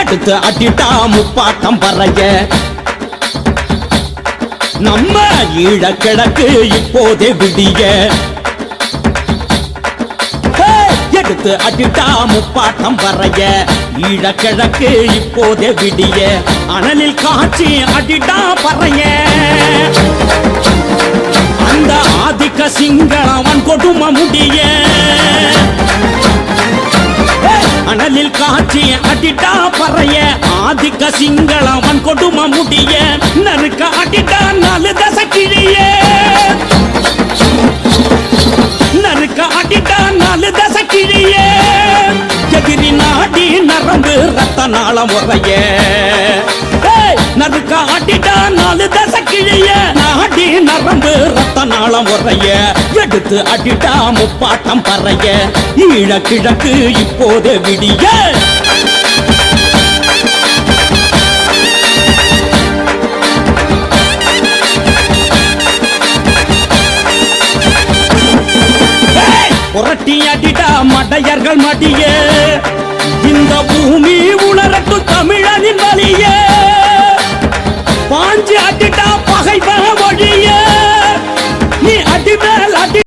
எடுத்து அட்டிட்டா முப்பாட்டம் பறைய நம்ம ஈழ கிழக்கு இப்போதே விடிய. எடுத்து அட்டிட்டா முப்பாட்டம் பறைய கிழக்கு இப்போதே விடிய. அனலில் காட்சி அட்டிட்டா பறைய. அந்த ஆதிக்க சிங்களவன் கொடும முடியே. மணலில் அனலில் காட்சி அடிட்டா பறைய. ஆதிக்க சிங்களவன் கொடும முடிய நறுக்க அடிட்டா நாலு தசை கிழிய. நறுக்க அடிட்டா நாலு தசை கிழிய. எதிரி நாடி நரம்பு ரத்த நாள முறைய. நறுக்க அடிட்டா நாலு தசை கிழிய. நாடி நரம்பு நாளம் உறைய எடுத்து அடிட்டா முப்பாட்டம் பறைய. ஈழ கிழக்கு இப்போது விடிய. புரட்டி அடிடா மடையர்கள் மடிய. இந்த பூமி உணரட்டு